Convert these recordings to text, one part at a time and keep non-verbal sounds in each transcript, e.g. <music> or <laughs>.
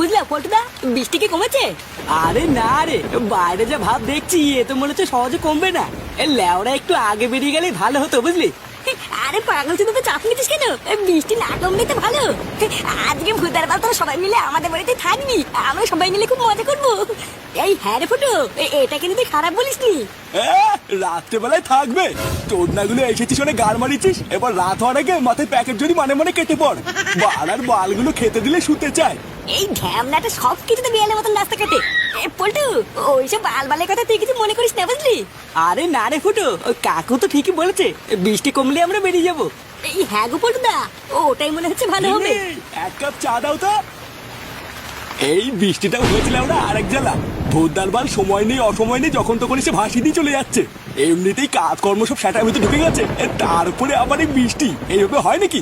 বুঝলা পল্টুদা বৃষ্টি কি কমেছে? আরে না রে বাইরে যা ভাব দেখছি এ তো মনে হচ্ছে সহজে কমবে না। এ ল্যাওড়া একটু আগে বেরিয়ে গেলেই ভালো হতো বুঝলি? আরে পাগল তুই তো চাপ নিতিস কেন? বৃষ্টি না কমলে তো ভালো। আজকে ভূতার বাল তোরা সবাই মিলে আমাদের বাড়িতে থাকবি। আমরা সবাই মিলে খুব মজা করব। এই হ্যাঁ রে ফুটো এটা কিন্তু তুই খারাপ বলিস নি? রাত্রেবেলায় থাকবে। চোদনাগুলো এসেছিস অনেক গাড় মারিছিস। এবার রাত হওয়ার আগে মাথায় প্যাকেট যদি মানে মানে কেটে পড়। বাড়ার বালগুলো খেতে দিলে শুতে চায়। এই ঢ্যামনাটা সব কিছুতে বিয়ালের মতন রাস্তা কাটে এ পল্টু ওইসব বাল বালের কথা তুই কিছু মনে করিস না বুঝলি? আরে না রে ফুটো কাকু তো ঠিকই বলেছে বৃষ্টি কমলে আমরা বেরিয়ে যাব। এই হ্যাঁ গো পল্টুদা ওটাই মনে হচ্ছে ভালো হবে। এক কাপ চা দাও তো। এই বৃষ্টিটাও হয়েছিল আমরা আরেক জ্বালা। ভোরদার বাল সময় নেই অসময় নেই যখন তখন এসে ভাসি দিয়ে চলে যাচ্ছে। এমনিতেই কাজকর্ম সব সেটার ভিতরে ঢুকে গেছে এ, তারপরে আবার এই বৃষ্টি এইভাবে হয় নাকি?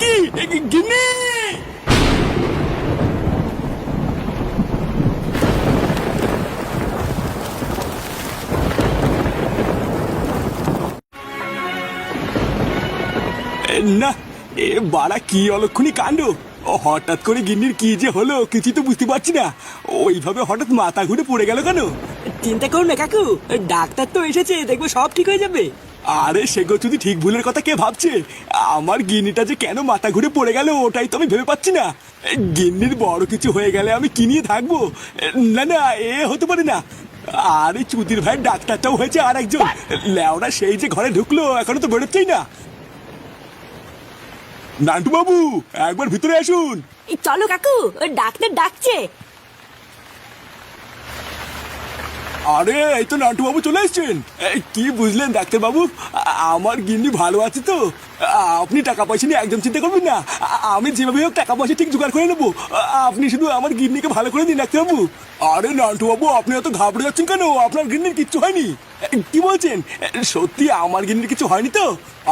কি? এ গিন্নি? না, এ বাড়া কি অলক্ষণী কাণ্ড? হঠাৎ করে গিন্নির কি যে হলো কিছু তো বুঝতে পারছি না। ওইভাবে হঠাৎ মাথা ঘুরে পড়ে গেল কেন? চিন্তা করো না, কাকু। ডাক্তার তো এসেছে, দেখব সব ঠিক হয়ে যাবে। আরে সেগো যদি ঠিক ভুলের কথা কে ভাবছে? আমার গিন্নিটা যে কেন মাথা ঘুরে পড়ে গেল, ওটাই তো আমি ভেবে পাচ্ছি না। গিন্নির বড় কিছু হয়ে গেলে আমি কি নিয়ে থাকব? না না, এ হতে পারে না। আরে চুদির ভাই ডাক্তারটাও হয়েছে আর একজন। ল্যাওড়া সেই যে ঘরে ঢুকলো, এখনও তো বেরোচ্ছেই না। নান্টু বাবু একবার ভিতরে আসুন। চলো কাকু ডাক্তার ডাকছে। আরে, এই তো নান্টু বাবু চলে এসছেন। কি বুঝলেন ডাক্তার বাবু আমার গিন্নি ভালো আছে তো। আপনি টাকা পয়সা নিয়ে একদম চিন্তা করবেন না। আমি যেভাবে হোক টাকা পয়সা ঠিক জোগাড় করে নেব। আপনি শুধু আমার গিন্নিকে ভালো করে দিন ডাক্তার বাবু আরে নান্টু বাবু, আপনি এত ঘাবড়ে যাচ্ছেন কেন? আপনার গিন্নির কিচ্ছু হয়নি। কি বলছেন? সত্যি আমার গিন্নির কিছু হয়নি তো?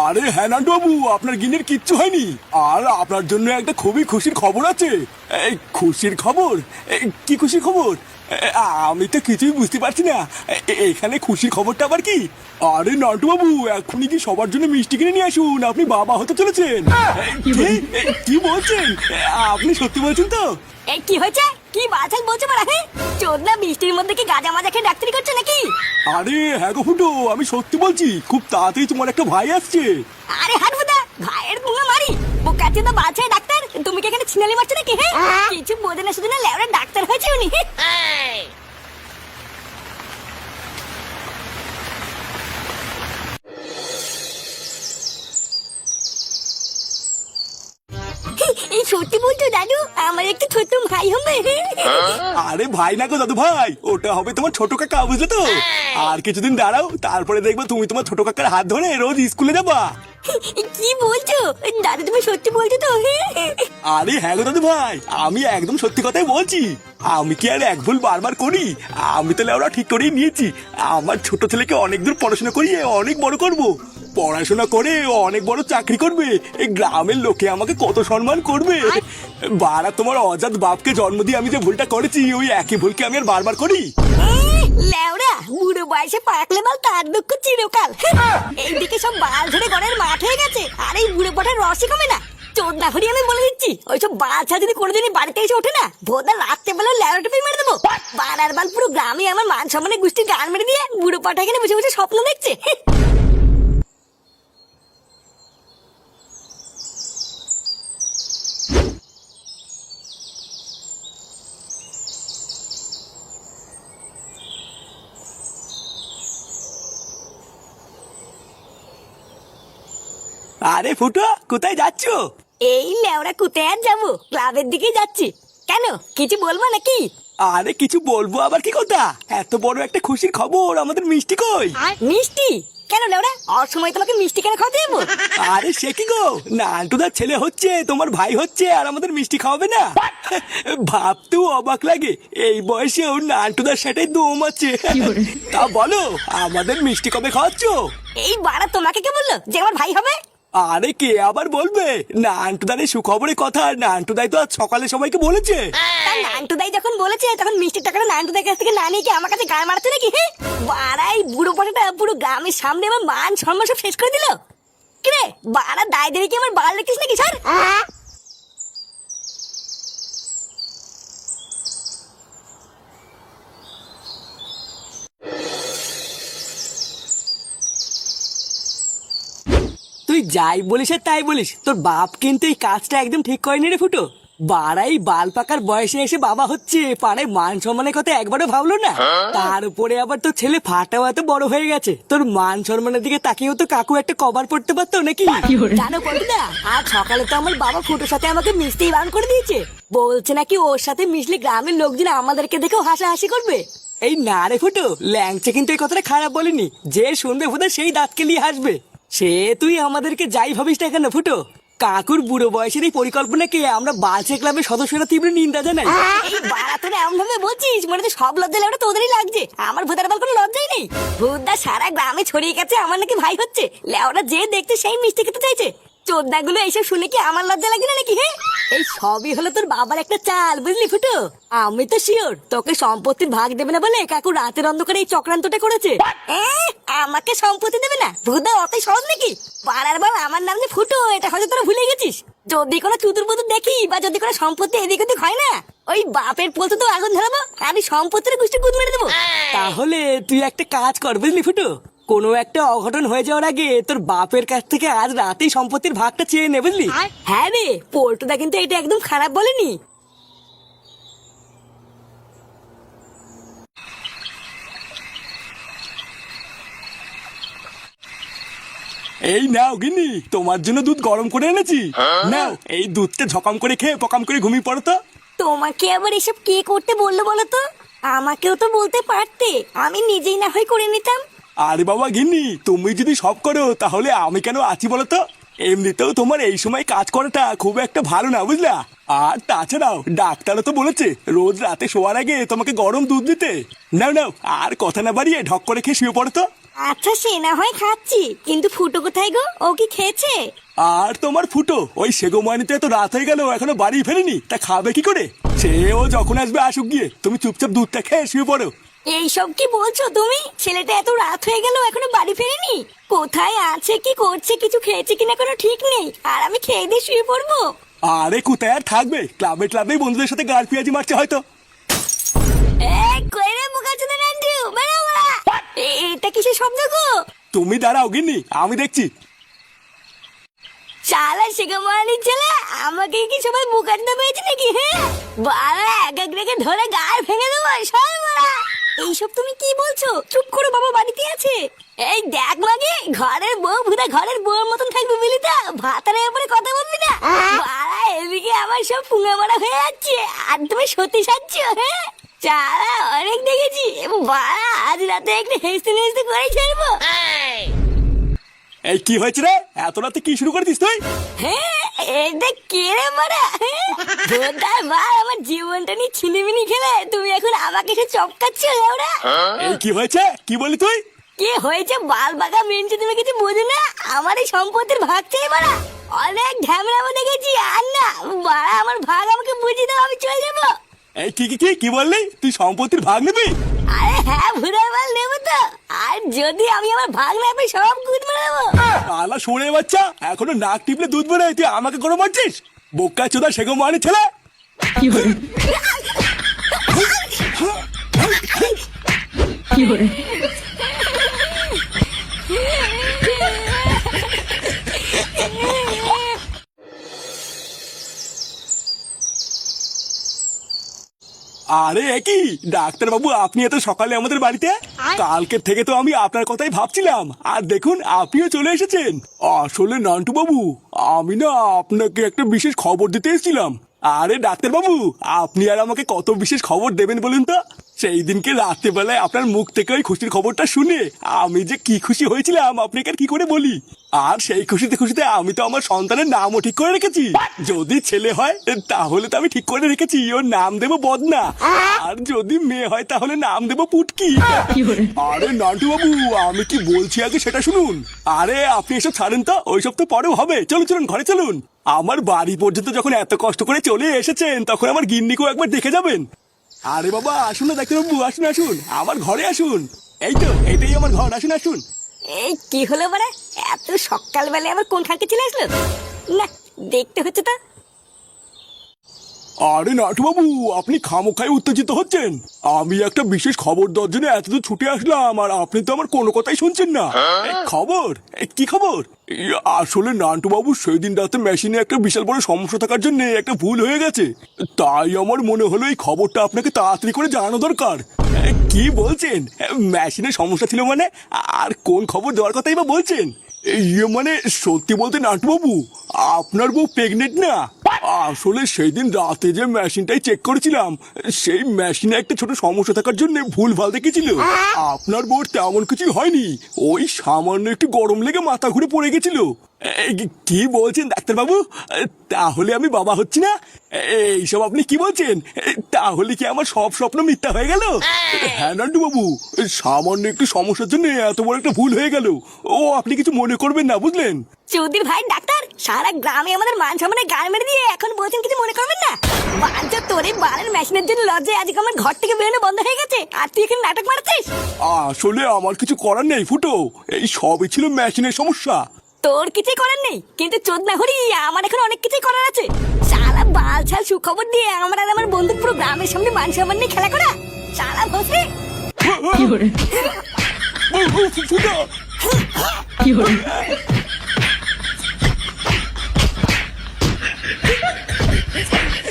আরে হ্যাঁ নান্টু বাবু, আপনার গিন্নির কিচ্ছু হয়নি। আর আপনার জন্য একটা খুবই খুশির খবর আছে। খুশির খবর? কি খুশির খবর? আমি তো কিছুই বুঝতে পারছি না। এখানে খুশির খবরটা আবার কি? আরে নন্টু বাবু এখনই কি সবার জন্য মিষ্টি কিনে নিয়ে আসুন? আপনি বাবা হতে চলেছেন। কি বলছেন? আপনি সত্যি বলছেন তো? এই কি হয়েছে? কি বাছাল বলছো মারা হ্যাঁ চোদনা বৃষ্টির মধ্যে কি গাজা মাজা খেয়ে ডাক্তারি করছ নাকি? আরে হ্যাঁ গো ফুটো আমি সত্যি বলছি খুব তাড়াতাড়ি তোমার একটা ভাই আসছে। আরে হাট ফুদা ভাইয়ের মুঙা মারি। বোকাচ্ছে তো বাছাই ডাক্তার তুমি কি এখানে ছিনালি মারছো নাকি হ্যাঁ কিছু বোঝে না শুধু না লেওরা ডাক্তার হয়েছে উনি এই সত্যি বলছো দাদু? আমার একটা ছোট ভাই হবে। আরে ভাই না গো দাদু ভাই ওটা হবে তোমার ছোট কাকা বুঝলে তো? আর কিছুদিন দাঁড়াও তারপরে দেখবে তুমি তোমার ছোট কাকার হাত ধরে রোজ স্কুলে যাবা। কি বলছো? দাদু তুমি সত্যি বলছো তো? আরে হ্যাঁ গো দাদু ভাই আমি একদম সত্যি কথাই বলছি। আমি কি আর এক ভুল বারবার করি? আমি তাহলে ওরা ঠিক করেই নিয়েছি। আমার ছোট ছেলেকে অনেক দূর পড়াশোনা করিয়ে অনেক বড় করব। পড়াশোনা করে অনেক বড় চাকরি করবে। এই গ্রামের লোকে আমাকে কত সম্মান করবে। বারা তোমার অজাত বাপকে জন্ম দিয়ে আমি যে ভুলটা করেছি ওই একই ভুলকে আমি আর বারবার করি? লেওরা বুড়ো বয়সে পাকলে বাল তার দুঃখ চিরকাল। এইদিকে সব বাল ধরে ঘরের মাঠ হয়ে গেছে। আর এই বুড়ো পটার রসই কমে না। আমি বলে দিচ্ছি ওইসব বাচ্চা যদি কোনোদিনই বাড়িতে এসে ওঠে না ভোদা রাত্রে বেলা পেয়ে মেরে দেবো। বাড়ার বাল পুরো গ্রামে আমার মান সম্মানের গোষ্ঠীর গান মেরে দিয়ে বুড়ো বসে বসে স্বপ্ন দেখছে। আরে ফুটো কোথায় যাচ্ছ? এই লেওরা কোথায় আর যাব? ক্লাবের দিকে যাচ্ছি। কেন? কিছু বলব নাকি? আরে কিছু বলব আবার কি কথা? এত বড় একটা খুশির খবর আমাদের মিষ্টি কই? মিষ্টি? কেন লেওরা? অসময় তোমাকে মিষ্টি কেন খাওয়াতে যাব? আরে সে কি গো? নান্টুদার ছেলে হচ্ছে তোমার ভাই হচ্ছে আর আমাদের মিষ্টি খাওয়াবে না? ভাবতেও অবাক লাগে এই বয়সেও নান্টুদার সাথে দম আছে। তা বলো আমাদের মিষ্টি কবে খাওয়াচ্ছ? এই বাড়া তোমাকে কে বলল যে আমার ভাই হবে? আরে কে আবার বলবে? নান্টুদানের সুখবরের কথা, নান্টুদাই তো আজ সকালে সবাইকে বলেছে। নান্টুদাই যখন বলেছে, তখন মিষ্টির টাকাটা নান্টুদার কাছ থেকে না নিয়ে কি আমার কাছে গায়ে মারছে নাকি বাড়াই বুড়ো পটাটা পুরো গ্রামের সামনে আমার মান সম্মান সব শেষ করে দিল? কিরে বাড়া দায় দেবে কি আমার বাল রেখেছিস নাকি স্যার তুই যাই বলিস আর তাই বলিস তোর বাপ কিন্তু এই কাজটা একদম ঠিক করেনি রে ফুটো। বাড়াই বাল পাকার বয়সে এসে বাবা হচ্ছে পাড়ায় মান সম্মানের কথা একবারও ভাবলো না। তার উপরে আবার তোর ছেলে ফাটাও এত বড় হয়ে গেছে। তোর মান সম্মানের দিকে তাকিয়েও তো কাকু একটা কভার পড়তে পারতো নাকি? জানো না আজ সকালে তো আমার বাবা ফুটোর সাথে আমাকে মিশতেই বারণ করে দিয়েছে। বলছে নাকি ওর সাথে মিশলে গ্রামের লোকজন আমাদেরকে দেখেও হাসাহাসি করবে। এই না রে ফুটো ল্যাংচে কিন্তু এই কথাটা খারাপ বলেনি। যে শুনবে ফুটো সেই দাঁতকে নিয়ে হাসবে। সে তুই আমাদেরকে যাই ভাবিস না কেন, ফুটো? কাকুর বুড়ো বয়সের এই পরিকল্পনা কে? আমরা বালছে ক্লাবের সদস্যরা তীব্র নিন্দা জানাই। এই বাড়া এমন ভাবে বলছিস? মনে তো সব লজ্জা লেওটা তোদেরই লাগছে। আমার ভূতার বল কোনো লজ্জাই নেই। ভূতদা সারা গ্রামে ছড়িয়ে গেছে, আমার নাকি ভাই হচ্ছে। লেওরা যে দেখতে সেই মিষ্টি খেতে চাইছে। চোদ্দাগুলো এইসব শুনে কি আমার লজ্জা লাগে না নাকি হ্যাঁ এই সবই হলো তোর বাবার একটা চাল বুঝলি ফুটো? আমি তো শিওর তোকে সম্পত্তির ভাগ দেবে না বলে কাকু রাতের অন্ধকারে এই চক্রান্তটা করেছে। আমাকে সম্পত্তি দেবে না? ভূতদা অতই সহজ নাকি? পাড়ার বাবা আমার নাম যে ফুটো এটা হয়তো তোরা ভুলে গেছিস। যদি কোনো চুতুর পুতুর দেখি বা যদি কোনো সম্পত্তি এদিক ওদিক হয় না ওই বাপের পোলতে তো আগুন ধরাবো আমি সম্পত্তির গুষ্টি গুদ মেরে দেবো। তাহলে তুই একটা কাজ কর বুঝলি ফুটো? কোনো একটা অঘটন হয়ে যাওয়ার আগে তোর বাপের কাছ থেকে আজ রাতেই সম্পত্তির ভাগটা চেয়ে নে বুঝলি? হ্যাঁ রে পোল্টুদা কিন্তু এটা একদম খারাপ বলেনি। এই নাও গিন্নি তোমার জন্য দুধ গরম করে এনেছি। নাও এই দুধটা ঝকাম করে খেয়ে পকাম করে ঘুমিয়ে পড়ো তো। তোমাকে আবার এসব কে করতে বলল বলো তো? আমাকেও তো বলতে পারতে আমি নিজেই না হয় করে নিতাম। আরে বাবা গিন্নি তুমি যদি সব করো তাহলে আমি কেন আছি বলো তো এমনিতেও তোমার এই সময় কাজ করাটা খুব একটা ভালো না বুঝলা? আর তাছাড়াও ডাক্তারও তো বলেছে রোজ রাতে শোয়ার আগে তোমাকে গরম দুধ দিতে। নাও নাও আর কথা না বাড়িয়ে ঢক করে খেয়ে শুয়ে পড়ো তো। আচ্ছা সে না হয় খাচ্ছি কিন্তু ফুটো কোথায় গো? ও কি খেয়েছে? আর তোমার ফুটো ওই সেগো মানিতে তো রাত হয়ে গেল এখনও বাড়ি ফেরেনি তা খাবে কি করে? সে ও যখন আসবে আসুক গিয়ে তুমি চুপচাপ দুধটা খেয়ে শুয়ে পড়ো। এইসব কি বলছো তুমি? ছেলেটা এত রাত হয়ে গেল এখনও বাড়ি ফেরেনি? কোথায় আছে কি করছে কিছু খেয়েছে কিনা কোনো ঠিক নেই। আর আমি খেয়ে দিয়ে শুয়ে পড়ব। আরে কোথায় আর থাকবে। ক্লাবে ক্লাবে বন্ধুদের সাথে গাল পেঁয়াজি মারছে হয়তো। এটা কিসের শব্দ গো? তুমি দাঁড়াও গিন্নি আমি দেখছি। শালা শিখামানি ছেলে আমাকে কি সবাই মুখাচুদা পেয়েছে নাকি হ্যাঁ? বাড়া এক এক ধরে গায়ে ভেঙে দেবো সব? এইসব তুমি কি বলছো? চুপ করো বাবা বাড়িতে আছে। এই দেখ মাগে ঘরের বউ ভুদা ঘরের বউর মতন থাকবি বুঝলি তো। ভাতারের উপরে কথা বলবি না? বাড়া এদিকে আমার সব পুঙ্গা মারা হয়ে যাচ্ছে। আর তুমি সত্যি সাচ্ছ হ্যাঁ চালা অনেক দেখেছি। বাড়া আজ রাতে একটু হেসতে হেসতে করে ছাড়বো। এই কি হয়েছে রে? এত রাতে কি শুরু করে দিস তুই? হ্যাঁ এটা কে রে মারা ভোদার বার আমার জীবনটা নিয়ে ছিনিমিনি খেলে তুমি এখন আমাকে এসে চপকাচ্ছ লেওরা? এই কি হয়েছে? কি বলি তুই? কি হয়েছে? বাল বাগা মেনছে তুমি কিছু বোঝো না? আমার এই সম্পত্তির ভাগ চাই মারা অনেক ঝামেলা দেখেছি আর না বাড়া আমার ভাগ আমাকে বুঝিয়ে দাও আমি চলে যাব। এই কি কি কি কি বললি? তুই সম্পত্তির ভাগ নিবি? হ্যাঁ ভুড়ার মাল নেব তো। আর যদি আমি আমার ভাগ না পাই সব দুধ মেরে আলা শুনে বাচ্চা এখনও নাক টিপলে দুধ বেরোয় তুই আমাকে করে মারছিস? বোকা চোদা সেগো মানে ছেলে। আরে কি? ডাক্তার বাবু আপনি এত সকালে আমাদের বাড়িতে? কালকে থেকে তো আমি আপনার কথাই ভাবছিলাম। আর দেখুন আপনিও চলে এসেছেন। আসলে নান্টু বাবু আমি না আপনাকে একটা বিশেষ খবর দিতে এসেছিলাম। আরে ডাক্তার বাবু আপনি আর আমাকে কত বিশেষ খবর দেবেন বলুন তো? সেই দিনকে রাত্রেবেলায় আপনার মুখ থেকে ওই খুশির খবরটা শুনে আমি যে কি খুশি হয়েছিলাম, আপনাকে আর কি করে বলি? আর সেই খুশিতে খুশিতে আমি তো আমার সন্তানের নামও ঠিক করে রেখেছি। যদি ছেলে হয়, তাহলে তো আমি ঠিক করে রেখেছি, ওর নাম দেবো বদনা। আর যদি মেয়ে হয়, তাহলে নাম দেবো পুটকি। আরে নান্টু বাবু আমি কি বলছি আগে সেটা শুনুন। আরে, আপনি এসব ছাড়েন তো, ওইসব তো পরেও হবে। চলুন চলুন, ঘরে চলুন। আমার বাড়ি পর্যন্ত যখন এত কষ্ট করে চলে এসেছেন, তখন আমার গিন্নিকেও একবার দেখে যাবেন। আরে বাবা, আসুন না ডাক্তার বাবু আসুন আসুন। আমার ঘরে আসুন। এই তো এটাই আমার ঘর, আসুন আসুন। এই কি হলো মানে এত সকালবেলায় আবার কোন খানকে চলে আসলো? না, দেখতে হচ্ছে তো। আরে নাটুবাবু আপনি খামোখাই উত্তেজিত হচ্ছেন। আমি একটা বিশেষ খবর দেওয়ার জন্য এতদূর ছুটে আসলাম আর আপনি তো আমার কোনো কথাই শুনছেন না। এই খবর? কি খবর? আসলে নান্টুবাবু সেই দিন রাতে মেশিনে একটা বিশাল বড় সমস্যা থাকার জন্য একটা ভুল হয়ে গেছে। তাই আমার মনে হলো এই খবরটা আপনাকে তাড়াতাড়ি করে জানানো দরকার। কি বলছেন? মেশিনে সমস্যা ছিল মানে? আর কোন খবর দেওয়ার কথাই বা বলছেন? ইয়ে মানে সত্যি বলতে নাটবাবু আপনার বউ প্রেগনেন্ট না। আসলে সেই দিন রাতে যে মেশিনটাই চেক করেছিলাম, সেই মেশিনে একটা ছোট সমস্যা থাকার জন্য ভুল ভালো দেখেছিল। আপনার বউর তেমন কিছু হয়নি। ওই সামান্য একটু গরম লেগে মাথা ঘুরে পড়ে গেছিল। কি বলছেন ডাক্তারবাবু? তাহলে আমি বাবা হচ্ছি না? এইসব আপনি কি বলছেন? তাহলে কি আমার সব স্বপ্ন মিথ্যা হয়ে গেল? হ্যাঁ নান্টু বাবু সামান্য একটু সমস্যার জন্য এত বড় একটা ভুল হয়ে গেল। ও, আপনি কিছু মনে করবেন না, বুঝলেন? চৌধুরীর ভাই, ডাক্তার? সারা গ্রামে আমাদের মান সম্মানে গান মেরে দিয়ে এখন বলছেন কিছু মনে করবেন না? বাঞ্চ তোর এই বালের মেশিনের জন্য লজ্জায় আজকে আমার ঘর থেকে বেরোনো বন্ধ হয়ে গেছে। আর তুই এখানে নাটক মারছিস? আসলে আমার কিছু করার নেই ফুটো। এই সবই ছিল মেশিনের সমস্যা। তোর কিছুই করার নেই কিন্তু চোদ না হরি আমার এখন অনেক কিছুই করার আছে। সালা বাল ছাল সুখবর দিয়ে আমার আর আমার বন্ধু পুরো গ্রামের সামনে মান সম্মান নিয়ে খেলা করা। সালা ভসরে <laughs> ফুটো। Let's go.